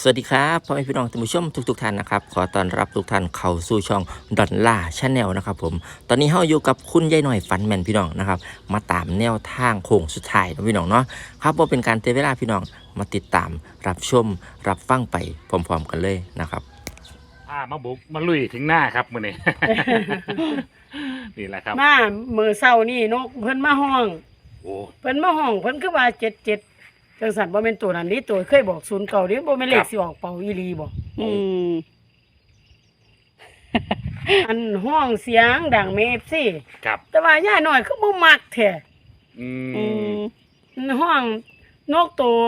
สวัสดีครับพ่อแม่พี่น้องท่านผู้ชมทุกๆท่านนะครับ ขอต้อนรับทุกท่านเข้าสู่ช่องดอนล่าชาแนลนะครับผม ตอนนี้เฮาอยู่กับคุณยายหน่อยฟันแมนพี่น้องนะครับ มาตามแนวทางโค้งสุดท้ายนะพี่น้องเนาะครับว่าเป็นการเตะเวลาพี่น้องมาติดตาม รับชม รับฟังไปพร้อมๆกันเลยนะครับอ่ามาบุกมาลุยถึงหน้าครับมือนี้ นี่แหละครับ มามือเศร้านี่นกเพิ่นมาห้อง โอ้เพิ่นมาห้องเพิ่นคือว่าเจ็ดเจ็ด จังสันบ่แม่นตัวนั้นนี่ตัวเคยบอกศูนย์เก่านี่บ่แม่นเลขสิออกเป่าอีหลีบ่อืมอันห้องเสียงดังเมฟซี่ครับ แต่ว่าย่าน้อยคือบ่มักแท้อือืมมอันห้องนกตัว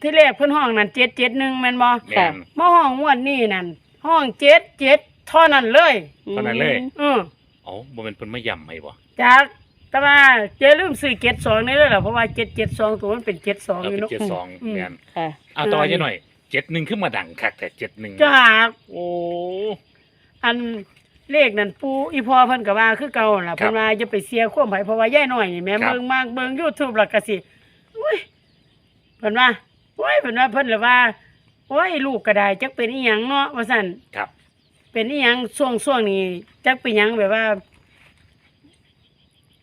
ที่แรกเพิ่นห้องนั่น771แม่นบ่แม่นมาห้องงวดนี้นั่นห้อง77เท่านั้นเลยเท่านั้นเลยเออเอ๋อบ่เป็นเพิ่นมายำให้บ่จาก แต่ว่าเจ๊ลืมซื้อ72นี่เลยล่ะเพราะว่า772ตัวมันเป็น72เราอยู่เป็นเนาะ เจ็ดสองอืม แม่นค่ะ เอาต่อจะหน่อยเจ็ดหนึ่งขึ้นมาดังคักแต่เจ็ดหนึ่งจากโอ้ อันเลขนั่นปูอีพอเพิ่นก็ว่าคือเก่าล่ะเพิ่นว่าจะไปเสียความไผเพราะว่าย่ายน้อยนี่แม่เบิ่งมากเบิ่ง YouTube แล้วก็สิอุ้ยเพิ่นว่าโอ้ยเพิ่นว่าเพิ่นเลยว่าโอ้ยลูกก็ได้จักเป็นอีหยังเนาะว่าซั่นครับ เป็นอีหยังช่วงช่วงนี้จักเป็นหยังแบบว่า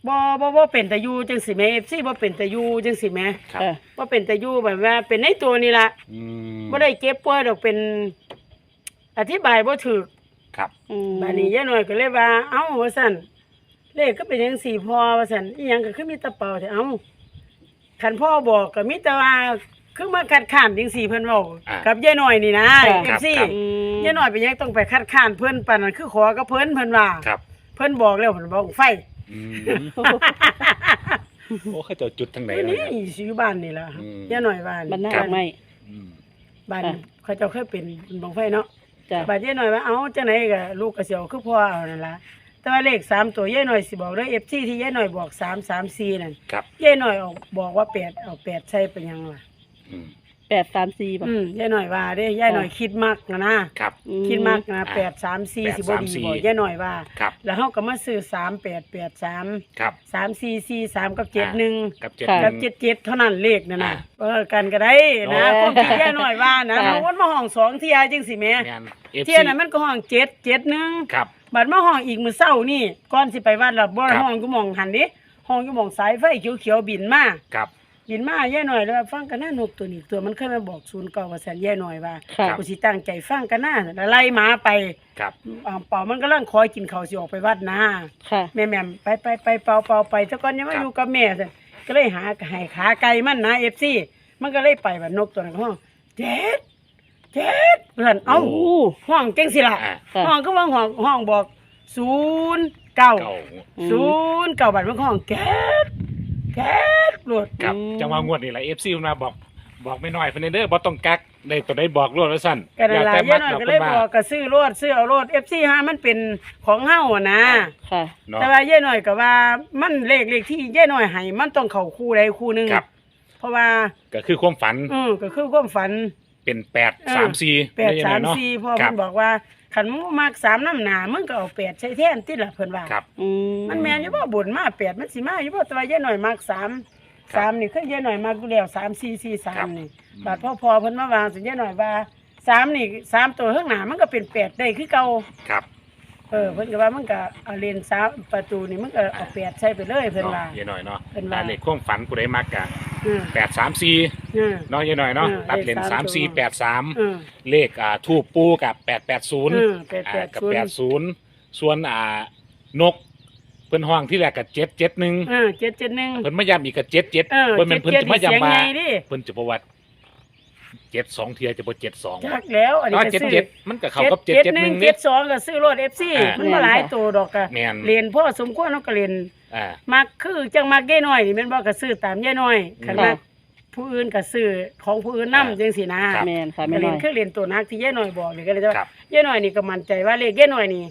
บ่บ่บ่เป็นตาอยู่จังสิแม่ FC บ่เป็นตาอยู่จังสิแม่ครับค่ะบ่เป็นตาอยู่แบบว่า เป็นในตัวนี่ล่ะอืมบ่ได้เก็บป่วยดอกเป็น อธิบายบ่ถูกครับ อืมบาดนี้ย่าหน่อยก็เลยว่า เอ้าว่าซั่นเลขก็เป็นจังสี่พอว่าซั่นอีหยังก็คือมีแตะเป่าแต่เอ้าคันพ่อบอกก็มีแต่ว่าคือมาคัดค้านจังสี่เพิ่นเว้าอ่ากับย่าหน่อยนี่นะคเอรัฟบซีครับ อืมย่าหน่อยเป็นหยังต้องไปคัดค้านเพิ่นปานนั้นคือขอกับเพิ่นเพิ่นว่า ครับ เพิ่นบอกแล้วเพิ่นบอกไฟ อืมโอ้เขาเจะจุดทางไหนวันเลยนี้ครับ สิอยู่บ้านนี่ล่ะอืม ย่าหน่อยบ้านบรรณาครับ ไม่ อืม บ้านค่ะ เขาเจ้าเคยเป็นบังไฟเนาะจ้ะบาดยายหน่อยว่าเอ้าจังไหนก็ลูกก็สิเอาคือพ่อเอานั่นล่ะแต่ว่าเลขสามตัวยายหน่อยสิบอกเด้อ FC ที่ยายหน่อยบอก3 3 4นั่นครับยายหน่อยออกบอกว่า8เอา8ใส่เป็นหยังล่ะ อืม แปดสามสี่ป่ะอืมยายหน่อยว่าเด้ยายหน่อยคิดมักนะนะครับ อืคิดมักนะอ่า8 3 4สิบ่ดี8 3บ่4ยายหน่อยว่า ครับแล้วเฮาก็มาซื้อ3 8 8 3ครับ3 4 4 3กับอ่า7 1กับเจ็ดค่ะหกันึ่บงเจ็ดเจ็ดเท่านั้นเลขนั่นน่ะอ่าเออกันก็ได้นะโอ้ ความคิดยายหน่อยว่านะค่ะเอาวนมาห้องสองเที่ยจังสิแม่งาน FC เที่ยนั้นมันก็ห้องเจ็ดเจ็ดหนึ่งครับ บัดมาห้องอีกมื้อเช้านี่ก่อนสิไปวัดแล้วบ่ครับ ห้องกูมองหันดิห้องกูมองสายไฟเขียวๆบินมา ครับ บินมาแย่หน่อยแล้วฟังกันหน้านกตัวนี้ตัวมันเคยมาบอกศูนย์เก่าว่าแสนแย่หน่อยว่าค่ะ กูสิตั้งใจฟังกันหน้าแล้วไล่หมาไปครับ อ่าเป่ามันกำลังคอยกินข้าวสิออกไปวัดนะค่ะ แม่แม่มไปไปไปเป่าเป่าไปแต่ก่อนยังมาอยู่กับแม่ซั่นก็เลยหาให้ขาไก่มันนะ FC มันก็เลยไปบัดนกตัวนั้นห้องเจ็ดเจ็ดเพิ่นเอ้าโอ้ ห้องจังสิล่ะอ่าค่ะห้องก็ว่าห้องห้องบอกศูนย์เก้า เก่าอืมศูนย์เก้าบาทมันก็ห้องแก๊ส แก๊สรวดครับอืมจังหวะงวดนี่แหละ FC มาบอกบอกไม่น้อยเพิ่นเด้อบ่ต้องกักได้ตัวได้บอกรวดว่าซั่นกันนั่นล่ะแต่ย่าหน่อยก็เลยพิ่บว่าอกก็ซื้อรถซื้อเอารถ FC ฮะมันเป็นของเฮาอะนะค่ะเนาะแต่ว่าย่าหน่อยก็ว่ามันเลขเลขที่ย่าหน่อยให้มันต้องเข้าคู่ใดคู่หนึงครับ เพราะว่าก็คือความฝันอือก็คือความฝันเป็นแปดเออสามสี่8 3 4พ่อครัเพิ่นบอกว่า คันมึงมัก3น้ำหนามึงก็เอา8ใช้แทนติล่ะเพิ่นว่าครับ อืมมันแม่นอยู่บ่บุญมา8มันสิมาอยู่บ่แต่ว่าย่าหน่อยมัก3ครับ3นี่คือย่าหน่อยมักอยู่แล้ว3 4 4ครับ3นี่บาดพ่อพอเพิ่นมาวางสิย่าหน่อยว่าสามนี่สามตัวข้างหน้ามันก็เป็นแปดได้คือเก่าครับ เออเพิ่นก็ว่ามันก็เอาเลนสามประตูนี่มันก็เอาแปดใส่ไปเลยเพิ่นว่า เนาะเยอะหน่อยเนาะเพิ่นว่าตาเลขความฝันผู้ใดมักกะ อืมแปดสามสี่อืมเนาะเยอะหน่อยเนาะเออตัดเลนเลขสาสามมสี่ตัวแปดสามอืมเลขอ่าทูบปูกับแปดแปดศูนย์อืม880อ่ากับแปดศูนย์ส่วนอ่านก เพิ่นห้องที่แรกกับเจ็ดเจ็ดหนึ่งเออ771เพิ่นมาย้ำอีกกับเจ็ดเจ็ดเออเพิ่นเป็นเพิ่นจะมาเสียงย้ำมาใหญ่ดิเพิ่นจะประวัติเจ็ดสองเทียจะบ่เจ็ดสองจักแล้วอันนี้เนาะก็เจ็ดซื้อเจ็ดมันก็เข้ากับเจ็ดเจ็ดหนึ่งเจ็ดสองก็ซื้อรถ FC อ่ามั มันบ่หลายตัวดอกก็แม่น เรียนพ่อสมควรเนาะก็เรียน อ่า มักคือจังมักย่ายน้อยนี่แม่นบ่ก็ซื้อตามย่ายน้อยคันค่ะมักผู้อื่นก็ซื้อของผู้อื่นนำจังซี่นะครับแมนค่ะก็ไม่เรีน้ยอนย คือเรียนตัวนักที่ย่าหน่อยบอกนี่ก็เลยว่าครับย่าหน่อยนี่ก็มั่นใจว่าเลขย่าหน่อยนี่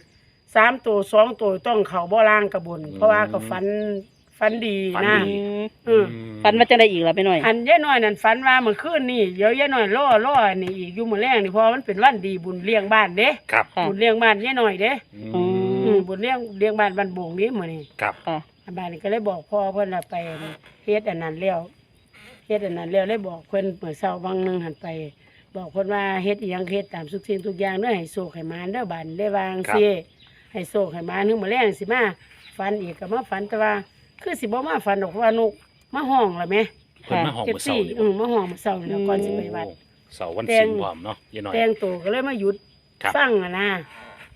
สามตัวสองตัวต้องเข้าบ่ล่างกระบนเพราะว่าก็ฝันฝันดีฝันนะดีอืมฟันว่าจะได้อีกแล้วไม่น้อย อันย่าหน่อยนั่นฝันว่าเมื่อคืนนี่เดี๋ยวย่าหน่อยล่อล่อนี่อีกอยู่มื้อแรงนี่เพราะมันเป็นวันดีบุญเลี้ยงบ้านเด้ครับค่ะ บุญเลี้ยงบ้านย่าหน่อยเด้อือืมมอืมบุญเลี้ยงเลี้ยงบ้านบ้านโบงนี้มื้อนี้ ครับ ค่ะ บ้านนี่ก็เลยบอกพ่อเพิ่นน่ะไปเฮ็ดอันนั้นแล้วเฮ็ดอันนั้นแล้วเลยบอกเพิ่นเมื่อเช้าบางนึงหันไป บอกเพิ่นว่าเฮ็ดอีหยังเฮ็ดตามทุกสิ่งทุกอย่างเด้อให้โชคให้หมานเด้อบัดได้วางครับสิให้โชคให้หมานถึงมื้อแลงสิมาฝันอีกก็มาฝันแต่ว่า คือสิบ่มาฝันดอกเพราะว่านกมาห้องล่ะแหมเพิ่นมาห้องเก็บมื้อซี่เช้านี่อือมาห้องมื้อเช้านี่ล่ะก่อนสิไปวัดโอ้เสาร์วันแตศิงลพร้อมเนาะยายหน่อย แต่งตัวก็เลยมาหยุดครับ ฟังอะนะ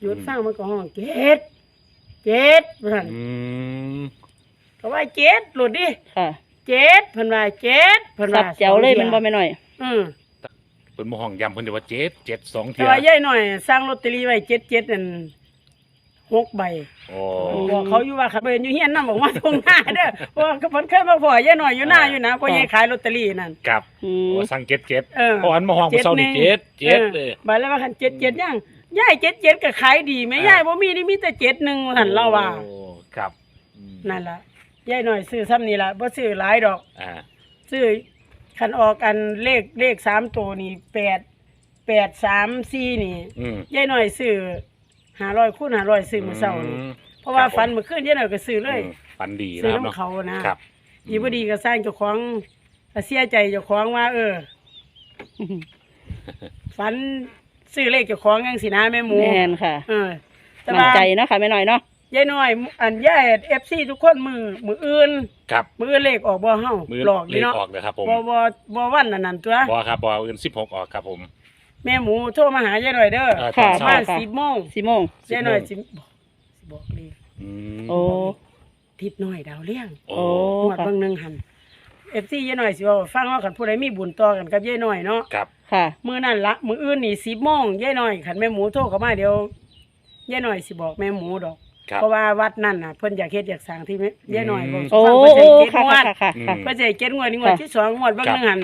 หยุดอืมฟังมันก็ห้องเจ็ด เจ็ดเพิ่นอืมก็ว่าเจ็ดหลุดดิค่ะเจ็ดเพิ่นว่าเจ็ดเพิ่นสัว่าบเจ๋วเลยมันบ่แม่หน่อย อืมเพิ่นมาห้องย้ำเพิ่นเดี๋ยวว่าเจ็ดเจ็ดสองแต่เที่ยว่ายายหน่อย สร้างลอตเตอรี่ไว้เจ็ดเจ็ดนั่นหกใบ โอ้บอกเขาอยู่ว่าขับเบนอยู่เฮียนนำบอกว่าตรงหน้าเด้อเพราะว่าเพิ่นเคยมาพอยายหน่อยอยู่หน้าอยู่นะเพราะยายขายลอตเตอรี่นั่นครับอืมโอ้สั่งเจ็ดเจ็ดเออเพราะอันมาห้องมื้อเช้านี่เจ็ดเจ็ดเลยบาดแล้วว่าคันเจ็ดเจ็ดยัง ยายเจ็ดเจ็ดก็ขายดีไหมอ่ายยายบ่มีนี่มีแต่เจ็ดหนึ่งหั่นเล่าว่าโอ้ครับอืมนั่นล่ะยายหน่อยซื้อซ้ำนี่ล่ะบ่ซื้อหลายดอก อ่าซื้อคันออกกันเลขเลขสามตัวนี่แปดแปดสามสี่นี่อืมยายหน่อยซื้อห้าร้อยคูณห้าร้อยซื้อมื้อเช้านี่เพราะว่าฝันเมื่อคืนยายหน่อยก็ซื้อเลย อืมฝันดีซื้อนะครับเนาะน้ำเขานะครับ ดีบ่ดีก็สร้างเจ้าของก็เสียใจเจ้าของว่า เออ ฝัน ซื้อเลขเจ้าของจังสินะแม่หมูแม่นค่ะเออแต่มั่นว่าใจเนาะค่ะแม่หน่อยเนาะยายน้อย อันยาย FC ทุกคนมือมืออื่น ครับ มืออื่นเลขออกบ่เฮามือหลอกเลนี่ขเนาะออกเลยครับผมบ่บ่บ่วันนั้นนั่นตัว บอครับบออื่นสิบหกออกครับผมแม่หมูโทรมาหายายหน่อยเด้อเออตค่ะอนปเช้าระมาณค่ะ10โมงสี่โมง ยายหน่อยสิบอกสิบอกเลขอืมโอ้ ทิศน้อยดาวเลี้ยงโอ้ โอ้หมวดเบิ่งหนึงหัน FC ยายหน่อยสิว่าฟังว่าคันผู้ใดมีบุญต่อกันกับยายหน่อยเนาะครับค่ะมื้อนั้นละมื้ออื่นนี่10โมงยายหน่อยคันแม่หมูโทรเข้ามาเดี๋ยวยายหน่อยสิบอกแม่หมูดอก ครับ เพราะว่าวัดนั่นน่ะเพิ่นอยากเฮ็ดอยากสร้างที่ยายหน่อยบอกโอ้ฟังโอ้เพิ่นสิเฮ็ดค่ะงวค่ะดค่ะค่ะอืมเพิ่นสิให้เจ็ดงวดนี่งวดค่ะ ที่สองงวดเบิ่งครับหนึงหัน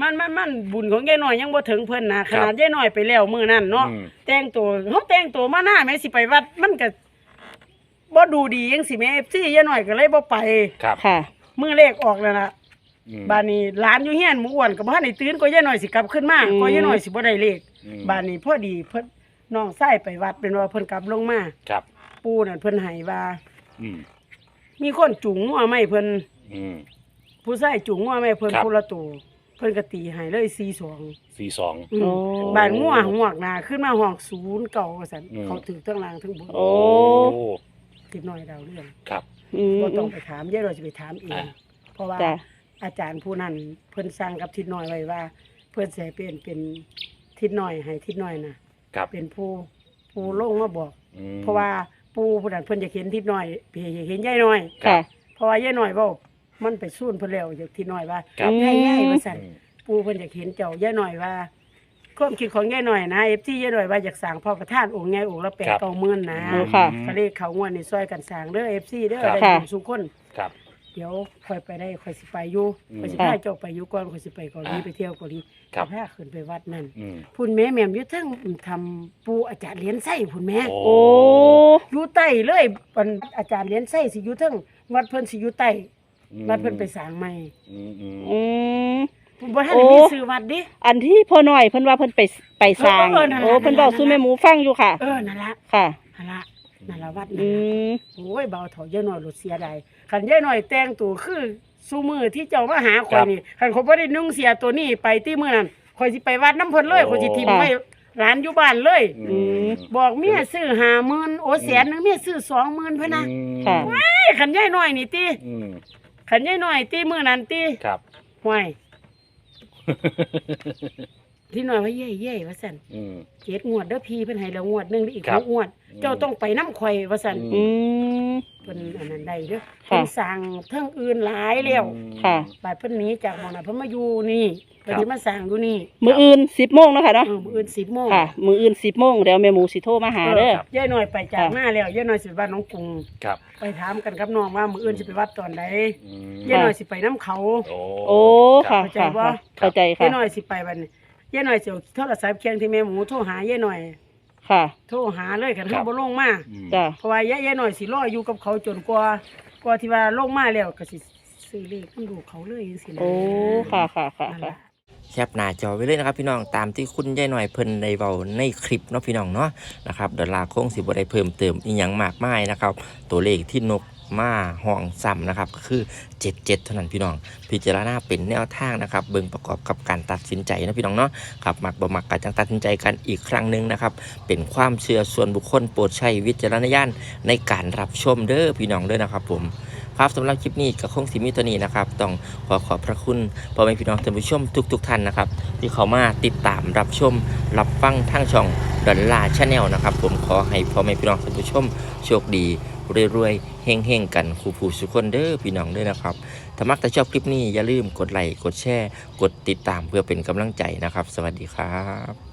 มันมันมันบุญของยายหน่อยยังบ่ถึงเพิ่นนะขนาดยายหน่อยไปแล้วมื้อนั้นเนาะ อืม แต่งตัวเฮาแต่งตัวมาหน้าแม่สิไปวัดมันก็บ่ดูดีจังสิแม่ FC ยายหน่อยก็เลยบ่ไป ครับ ค่ะ มื้อเลขออกแล้วล่ะ อืม บ้านนี้หลานอยู่เฮียนหมู่อ้วนก็บ่ทันได้ตื่นก็ยายหน่อยสิกลับขึ้นมาอืม ก็ยายหน่อยสิบ่ได้เลขอืมบ้านนี้พอดีเพิ่นน้องชายไปวัดเป็นว่าเพิ่นกลับลงมาครับ ปู่นั่นเพิ่นให้ว่าอืมมีคนจุงงัวไม่เพิ่นอืม ผู้ชายจุงงัวไม่เพิ่นครับ ผู้ละตัวเพิ่นก็ตีให้เลย42สี่สอง อืมโอ้บ้านงัวหวกหนาขึ้นมาห้องศูนย์เก่าว่าซั่นอืม เขาถือทั้งล่างทั้งบนโอ้ ติดน้อยดาวเรื่องครับ อืม บ่ต้องไปถามยายเราจะไปถามเองอ่า เพราะว่า จ้ะ อาจารย์ผู้นั้นเพิ่นสร้างกับทิศน้อยไว้ว่า เพิ่นสิให้เป็นเป็นทิศน้อยให้ทิศน้อยน่ะครับเป็นผู้ผู้ลงมาบอก อืม เพราะว่าปู่ผู้นั้นเพิ่นจะเห็นทิศน้อยเพิ่นอยากเห็นยายน้อยครัค่ะบเพราะว่ายายน้อยเว้ามันไปสู้นเพิ่นแล้วอยากทิศน้อยว่าครับ ยายยายว่าซั่น อืม ปู่เพิ่นอยากเห็นเจ้ายายน้อยว่าความคิดของยายน้อยนะ FT ยายน้อยว่าอยากสร้างพระประธานองค์ใหญ่องค์ละ8ครับ9หมื่นนะโอ้ค่ะ ก็เลยเขางวดนี่ซอยกันสร้างเด้อ FC เด้อครับ ได้ค่ะบุญสุคนครับเดี๋ยวค่อยไปได้ค่อยสิไปอยู่อืมค่อยสิพาเจ้าไปอยู่ก่อนค่อยสิไปเกาหลีอ่าไปเที่ยวเกาหลีครับ พาขึ้นไปวัดนั่นอืมพุ่นแม่แม่มอยู่เทั้งทำปู่อาจารย์เหรียญไส้พุ่นแม่โอ้โอ้ อยู่ใต้เลยปันอาจารย์เหรียญไส้สิอยู่เทั้งวัดเพิ่นสิอยู่ใต้วัดเพิ่นไปสร้างใหม่อืมอืมอืมผมบ่ทันได้โอ้มีชื่อวัดดิ อันที่พ่อหน่อยเพิ่นว่าเพิ่นไปไปสร้างเออเออนั่นล่ะ โอ้เพิ่นบอกสู้แม่หมูฟังอยู่ค่ะ เออนั่นละค่ะ นั่นละ นั่นละวัดอืนั่นละมโอ้ยเบาเถาเยอะหน่อยหลุดเสียดายคันเยอะหน่อยแต่งตัวคือสู้มือที่เจ้ามาหาข่อยนี่คันเขาบ่ได้นุ่งเสียตัวนี้ไปที่มื้อนั้นข่อยสิไปวัดน้ำเพิ่นเลยข่อยสิทิมไว้ร้านอยู่บ้านเลย อืม บอกเมียซื้อ50,000โอ้แสนหนึงเมียซื้อ20,000พุ่นน่ะอืมค่ะ เอ้ยคันยายน้อยนี่ติอืมคันยายน้อยติมื้อนั้นติครับ ห่วย ที่น้อยว่าเย่เย่ว่าซั่นอืม เจ็ดงวดเด้อพี่เพิ่นให้แล้วงวดหนึงอีกครัหบกงวด เจ้าต้องไปน้ำข่อยว่าซั่นอือืม เพิ่นอันนั้นได้เด้อค่ะ เพิ่นสั่งเทั้งอื่นหลายแล้วค่ะ บาดเพิ่นหนีจากหม้องน่ะเพิ่นมาอยู่นี่เพิ่นสิมาสั่งอยู่นี่มื้ออื่น10โมงเนาะค่ะเนาะเออมื้ออื่น10โมงค่ะ มื้ออื่น10โมงเดี๋ยวแม่หมูสิโทรมาหาเด้อยายน้อยไปจากค่ะ มาแล้วยายน้อยสิไปบ้านน้องกรุงครับ ไปถามกันกับน้องว่ามื้ออื่นสิไปวัดตอนใดอืมยายน้อยสิไปน้ำเขา โอ้โอ้ค่ะเข้าใจค่ะบ่ ค่ะเข้าใจยาค่ะยน้อยสิไปบัดนี้ ยายน้อยสิเอาโทรศัพท์เคียงที่แม่หมูโทรหายายน้อย ค่ะ โทรหาเลยคันเฮาบ่ลงมาอืมจ้ะ เพราะว่ายายยายน้อยสิรออยู่กับเขาจนกว่ากว่าที่ว่าลงมาแล้วก็สิซื้อเลขนำลูกเขาเลยจังซี่นะโอ้ ค่ะค่ะค่ะนั่นค่ะ ล่ะ แคปหน้าจอไว้เลยนะครับพี่น้องตามที่คุณยายหน่อยเพิ่นได้เว้าในคลิปเนาะพี่น้องเนาะนะครับดอลลาร์คงสิบ่ได้เพิ่มเติมอีหยังมากมายนะครับ ตัวเลขที่นก มาห้องซ้ำนะครับก็คือเจ็ดเจ็ดเท่านั้นพี่น้อง พิจารณาเป็นแนวทางนะครับ เบิ่งประกอบกับการตัดสินใจนะพี่น้องเนาะครับมักบ่มักกันจังตัดสินใจกันอีกครั้งหนึ่งนะครับ เป็นความเชื่อส่วนบุคคลโปรดใช้วิจารณญาณในการรับชมเด้อพี่น้องเด้อนะครับ ผมครับสำหรับคลิปนี้ก็คงสิมีตัวนี้นะครับ ต้องขอขอบพระคุณพ่อแม่พี่น้องท่านผู้ชมทุกๆท่านนะครับ ที่เข้ามาติดตามรับชม รับฟังทางช่องดอลลาร์ชาแนลนะครับ ผมขอให้พ่อแม่พี่น้องท่านผู้ชมโชคดี รวยๆเฮงๆกันคู่ผู้สุขคนเด้อพี่น้องด้วยนะครับถ้ามักแต่ชอบคลิปนี้อย่าลืมกดไลค์กดแชร์ กดติดตามเพื่อเป็นกำลังใจนะครับ สวัสดีครับ